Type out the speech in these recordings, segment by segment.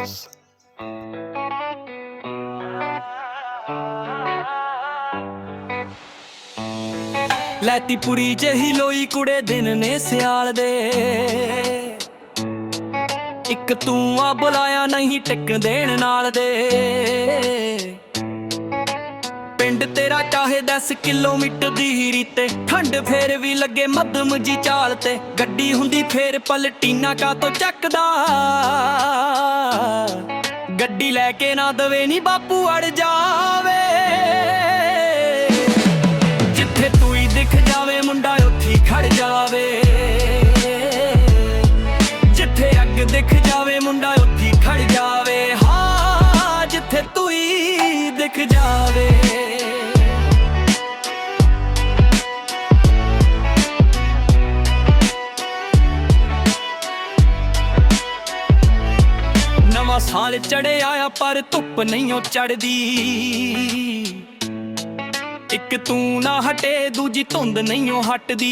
Records. ਲੈਤੀ ਪੁਰੀ ਜਹੀ ਲੋਈ ਕੁੜੇ ਦਿਨ ਨੇ ਸਿਆਲ ਦੇ ਇੱਕ ਤੂੰ ਆ ਬੁਲਾਇਆ ਨਹੀਂ ਟਿਕਣ ਦੇਣ ਨਾਲ ਦੇ 10 ਕਿਲੋਮੀਟਰ ਦੀ ਹੀਰੀ ਤੇ। ਠੰਡ ਫੇਰ ਵੀ ਲੱਗੇ ਮੱਧਮ ਜੀ ਚਾਲ ਤੇ। ਗੱਡੀ ਹੁੰਦੀ ਫੇਰ ਪਲਟੀਨਾ ਕਾ ਤੋਂ ਚੱਕਦਾ। ਗੱਡੀ ਲੈ ਕੇ ਨਾ ਦਵੇ ਨਹੀਂ ਬਾਪੂ ਅੜ ਜਾਵੇ। ਜਿੱਥੇ ਤੂੰ ਹੀ ਦਿਖ ਜਾਵੇ, ਮੁੰਡਾ ਉੱਥੇ ਖੜ ਜਾਵੇ। ਜਿੱਥੇ ਅੱਗ ਦਿਖ ਜਾਵੇ, ਮੁੰਡਾ ਉੱਥੇ ਖੜ ਜਾਵੇ। ਹਾਂ, ਜਿੱਥੇ ਤੂੰ ਹੀ ਦਿਖ ਜਾਵੇ। ਨਵਾਂ ਸਾਲ ਚੜਿਆ ਆ, ਪਰ ਧੁੱਪ ਨਹੀਂ ਉਹ ਚੜਦੀ। ਇੱਕ ਤੂੰ ਨਾ ਹਟੇ, ਦੂਜੀ ਧੁੰਦ ਨਹੀਂ ਉਹ ਹਟਦੀ।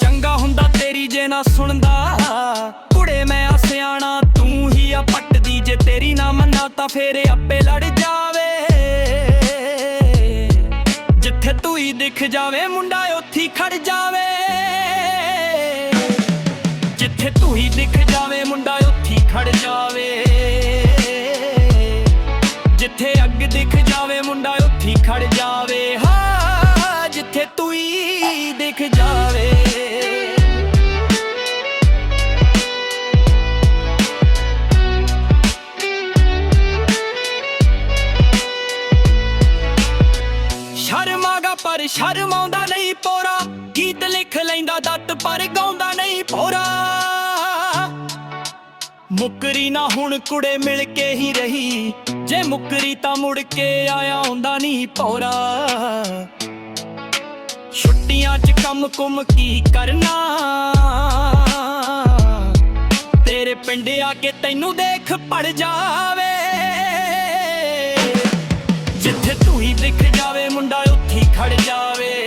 ਚੰਗਾ ਹੁੰਦਾ ਤੇਰੀ ਜੇ ਨਾ ਸੁਣਦਾ। ਕੁੜੇ ਮੈਂ ਆ ਸਿਆਣਾ, ਤੂੰ ਹੀ ਆ ਪੱਟਦੀ। ਜੇ ਤੇਰੀ ਨਾ ਮੰਨਾ ਤਾਂ ਫੇਰ ਆਪੇ ਲੜ ਜਾਵੇ। ਜਿੱਥੇ ਤੂੰ ਹੀ ਦਿਖ ਜਾਵੇ, ਮੁੰਡਾ ਉੱਥੇ ਖੜ ਜਾਵੇ। ਜਿੱਥੇ ਤੂੰ ਹੀ ਦਿਖ ਜਾ ਸ਼ਰਮਾਗਾ ਪਰ ਸ਼ਰਮਾਉਂਦਾ ਨਹੀਂ ਪੋਰਾ। ਗੀਤ ਲਿਖ ਲੈਂਦਾ ਦੱਤ ਪਰ ਗਾਉਂਦਾ ਨਹੀਂ ਪੋਰਾ। ਮੁਕਰੀ ਨਾ ਹੁਣ ਕੁੜੇ ਮਿਲ ਕੇ ਹੀ ਰਹੀ। ਜੇ ਮੁਕਰੀ ਤਾਂ ਮੁੜ ਕੇ ਆਇਆ ਹੁੰਦਾ ਨਹੀਂ ਪੋਰਾ। ਛੁੱਟੀਆਂ 'ਚ ਕੰਮ ਕੁਮ ਕੀ ਕਰਨਾ। ਤੇਰੇ ਪਿੰਡ ਆ ਕੇ ਤੈਨੂੰ ਦੇਖ ਪੜ ਜਾਵੇ। ਜਿੱਥੇ ਤੂੰ ਹੀ ਦਿਖ ਜਾਵੇ ਮੁੰਡਾ ਹੀ ਖੜ ਜਾਵੇ